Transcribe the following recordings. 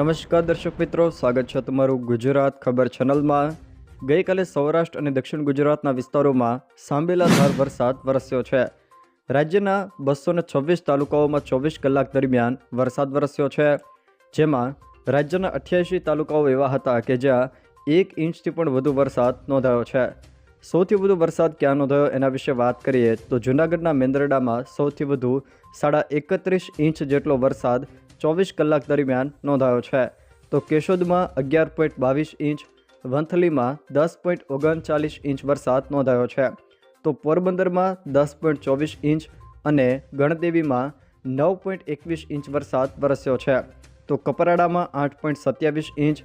નમસ્કાર દર્શક મિત્રો, સ્વાગત છે તમારું ગુજરાત ખબર ચેનલમાં. ગઈકાલે સૌરાષ્ટ્ર અને દક્ષિણ ગુજરાતના વિસ્તારોમાં સાંબેલાધાર વરસાદ વરસ્યો છે. રાજ્યના બસો છવ્વીસ તાલુકાઓમાં ચોવીસ કલાક દરમિયાન વરસાદ વરસ્યો છે. જેમાં રાજ્યના અઠ્યાસી તાલુકાઓ એવા હતા કે જ્યાં એક ઇંચથી પણ વધુ વરસાદ નોંધાયો છે. સૌથી વધુ વરસાદ ક્યાં નોંધાયો એના વિશે વાત કરીએ તો જૂનાગઢના મેંદરડામાં સૌથી વધુ સાડા એકત્રીસ ઇંચ જેટલો વરસાદ ચોવીસ કલાક દરમિયાન નોંધાયો છે. તો કેશોદમાં અગિયાર પોઈન્ટ બાવીસ ઇંચ, વંથલીમાં દસ પોઈન્ટ ઓગણચાલીસ ઇંચ વરસાદ નોંધાયો છે. તો પોરબંદરમાં દસ પોઈન્ટ ચોવીસ ઇંચ અને ગણદેવીમાં નવ પોઈન્ટ એકવીસ ઇંચ વરસાદ વરસ્યો છે. તો કપરાડામાં આઠ પોઈન્ટ સત્યાવીસ ઇંચ,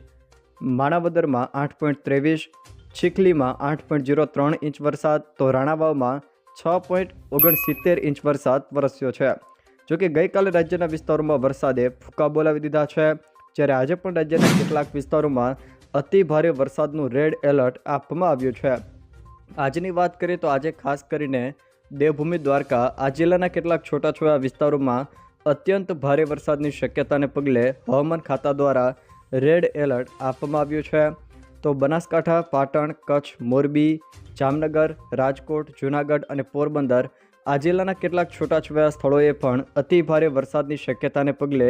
માણાવદરમાં આઠ પોઈન્ટ ત્રેવીસ, ચીખલીમાં આઠ પોઈન્ટ જીરો ત્રણ ઇંચ વરસાદ, તો રાણાવાવમાં છ પોઈન્ટ ઓગણસિત્તેર ઇંચ વરસાદ વરસ્યો છે. જોકે ગઈકાલે રાજ્યના વિસ્તારોમાં વરસાદે ફૂંકા બોલાવી દીધા છે. જ્યારે આજે પણ રાજ્યના કેટલાક વિસ્તારોમાં અતિ ભારે વરસાદનું રેડ એલર્ટ આપવામાં આવ્યું છે. આજની વાત કરીએ તો આજે ખાસ કરીને દેવભૂમિ દ્વારકા, આ જિલ્લાના કેટલાક છૂટાછવાયા વિસ્તારોમાં અત્યંત ભારે વરસાદની શક્યતાને પગલે હવામાન ખાતા દ્વારા રેડ એલર્ટ આપવામાં આવ્યું છે. તો બનાસકાંઠા, પાટણ, કચ્છ, મોરબી, જામનગર, રાજકોટ, જૂનાગઢ અને પોરબંદર આ જિલ્લાના કેટલાક છૂટાછવાયા સ્થળોએ પણ અતિ ભારે વરસાદની શક્યતાને પગલે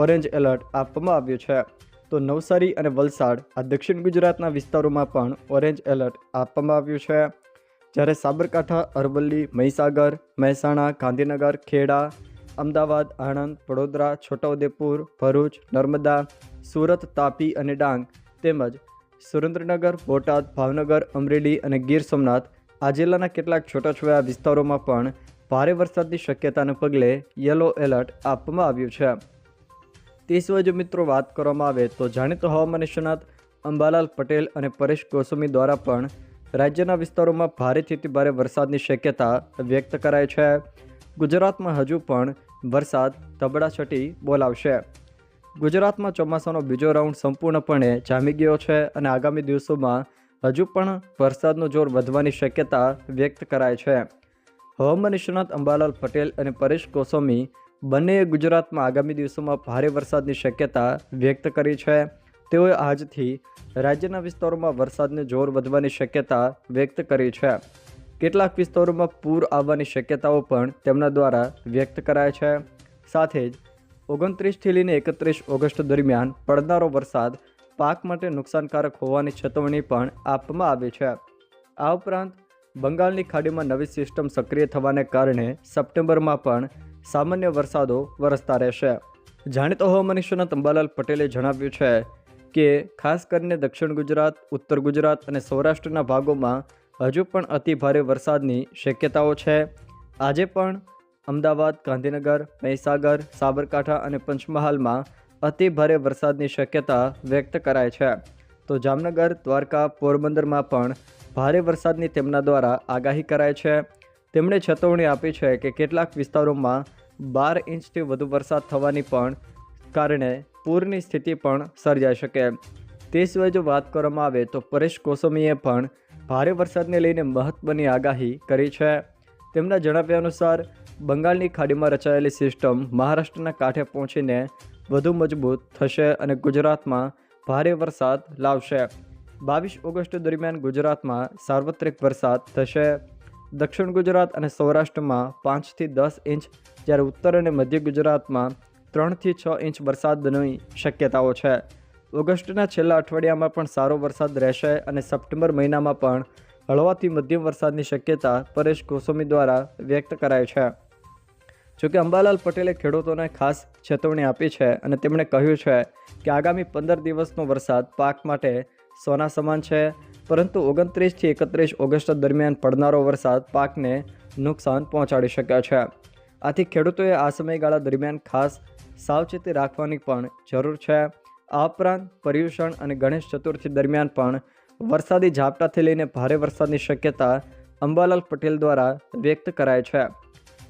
ઓરેન્જ એલર્ટ આપવામાં આવ્યું છે. તો નવસારી અને વલસાડ આ દક્ષિણ ગુજરાતના વિસ્તારોમાં પણ ઓરેન્જ એલર્ટ આપવામાં આવ્યું છે. જ્યારે સાબરકાંઠા, અરવલ્લી, મહીસાગર, મહેસાણા, ગાંધીનગર, ખેડા, અમદાવાદ, આણંદ, વડોદરા, છોટાઉદેપુર, ભરૂચ, નર્મદા, સુરત, તાપી અને ડાંગ તેમજ સુરેન્દ્રનગર, બોટાદ, ભાવનગર, અમરેલી અને ગીર સોમનાથ આ જિલ્લાના કેટલાક છૂટાછવાયા વિસ્તારોમાં પણ ભારે વરસાદની શક્યતાને પગલે યલો એલર્ટ આપવામાં આવ્યું છે. તે સિવાય જો મિત્રો વાત કરવામાં આવે તો જાણીતો હવામાન નિષ્ણાત અંબાલાલ પટેલ અને પરેશ ગોસ્વામી દ્વારા પણ રાજ્યના વિસ્તારોમાં ભારેથી ભારે વરસાદની શક્યતા વ્યક્ત કરાય છે. ગુજરાતમાં હજુ પણ વરસાદ તબડાછટી બોલાવશે. ગુજરાતમાં ચોમાસાનો બીજો રાઉન્ડ સંપૂર્ણપણે જામી ગયો છે અને આગામી દિવસોમાં હજુ પણ વરસાદનું જોર વધવાની શક્યતા વ્યક્ત કરાય છે. હવામાન નિષ્ણાત અંબાલાલ પટેલ અને પરેશ ગોસ્વામી બંનેએ ગુજરાતમાં આગામી દિવસોમાં ભારે વરસાદની શક્યતા વ્યક્ત કરી છે. તેઓએ આજથી રાજ્યના વિસ્તારોમાં વરસાદનું જોર વધવાની શક્યતા વ્યક્ત કરી છે. કેટલાક વિસ્તારોમાં પૂર આવવાની શક્યતાઓ પણ તેમના દ્વારા વ્યક્ત કરાય છે. સાથે જ ઓગણત્રીસથી લઈને એકત્રીસ ઓગસ્ટ દરમિયાન પડનારો વરસાદ પાક માટે નુકસાનકારક હોવાની ચેતવણી પણ આપવામાં આવી છે. આ ઉપરાંત, બંગાળની ખાડીમાં નવી સિસ્ટમ સક્રિય થવાને કારણે સપ્ટેમ્બરમાં પણ સામાન્ય વરસાદો વરસતા રહેશે. જાણીતો હવામાન નિષ્ણાત અંબાલાલ પટેલે જણાવ્યું છે કે, ખાસ કરીને દક્ષિણ ગુજરાત, ઉત્તર ગુજરાત અને સૌરાષ્ટ્રના ભાગોમાં હજુ પણ અતિભારે વરસાદની શક્યતાઓ છે. આજે પણ અમદાવાદ, ગાંધીનગર, મહીસાગર, સાબરકાંઠા અને પંચમહાલમાં અતિ ભારે વરસાદની શક્યતા વ્યક્ત કરાય છે. તો જામનગર, દ્વારકા, પોરબંદરમાં પણ ભારે વરસાદની તેમના દ્વારા આગાહી કરાય છે. તેમણે ચેતવણી આપી છે કે કેટલાક વિસ્તારોમાં બાર ઇંચથી વધુ વરસાદ થવાની પણ કારણે પૂરની સ્થિતિ પણ સર્જાઈ શકે. તે સિવાય જો વાત કરવામાં આવે તો પરેશ કોસમીએ પણ ભારે વરસાદને લઈને મહત્ત્વની આગાહી કરી છે. તેમના જણાવ્યા અનુસાર, બંગાળની ખાડીમાં રચાયેલી સિસ્ટમ મહારાષ્ટ્રના કાંઠે પહોંચીને વધુ મજબૂત થશે અને ગુજરાતમાં ભારે વરસાદ લાવશે. બાવીસ ઓગસ્ટ દરમિયાન ગુજરાતમાં સાર્વત્રિક વરસાદ થશે. દક્ષિણ ગુજરાત અને સૌરાષ્ટ્રમાં પાંચથી દસ ઇંચ, જ્યારે ઉત્તર અને મધ્ય ગુજરાતમાં ત્રણથી છ ઇંચ વરસાદની શક્યતાઓ છે. ઓગસ્ટના છેલ્લા અઠવાડિયામાં પણ સારો વરસાદ રહેશે અને સપ્ટેમ્બર મહિનામાં પણ હળવાથી મધ્યમ વરસાદની શક્યતા પરેશ ગોસ્વામી દ્વારા વ્યક્ત કરાય છે. જોકે અંબાલાલ પટેલે ખેડૂતોને ખાસ ચેતવણી આપી છે અને તેમણે કહ્યું છે કે આગામી પંદર દિવસનો વરસાદ પાક માટે સોના સમાન છે, પરંતુ ઓગણત્રીસથી એકત્રીસ ઓગસ્ટ દરમિયાન પડનારો વરસાદ પાકને નુકસાન પહોંચાડી શકે છે. આથી ખેડૂતોએ આ સમયગાળા દરમિયાન ખાસ સાવચેતી રાખવાની પણ જરૂર છે. આ ઉપરાંત પર્યુષણ અને ગણેશ ચતુર્થી દરમિયાન પણ વરસાદી ઝાપટાથી લઈને ભારે વરસાદની શક્યતા અંબાલાલ પટેલ દ્વારા વ્યક્ત કરાય છે.